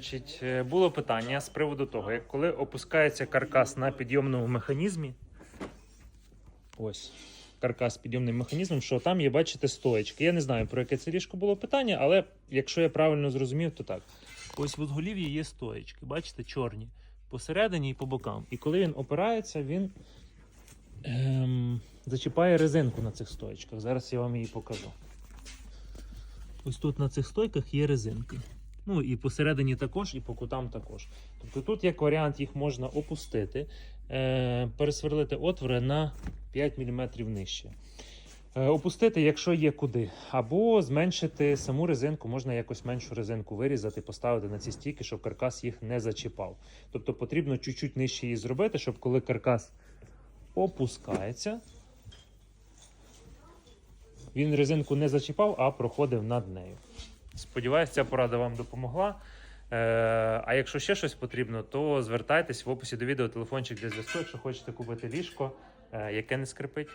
Значить, е, було питання з приводу того, як коли опускається каркас на підйомному механізмі. Ось. Каркас підйомним механізмом, що там є, бачите, стоечки. Я не знаю, про яке це ліжко було питання, але якщо я правильно зрозумів, то так. Ось в узголів'ї є стоечки, бачите, чорні. Посередині і по бокам. І коли він опирається, він ем, зачіпає резинку на цих стоечках. Зараз я вам її покажу. Ось тут на цих стойках є резинки. Ну і посередині також, і по кутам також. Тобто тут, як варіант, їх можна опустити, е, пересверлити отвори на 5 мм нижче. Е, опустити, якщо є куди, або зменшити саму резинку, можна якось меншу резинку вирізати, поставити на ці стійки, щоб каркас їх не зачіпав. Тобто потрібно чуть-чуть нижче її зробити, щоб коли каркас опускається, він резинку не зачіпав, а проходив над нею. Сподіваюсь, ця порада вам допомогла. Е, а якщо ще щось потрібно, то звертайтесь в описі до відео телефончик для зв'язку, якщо хочете купити ліжко, е, яке не скрипить.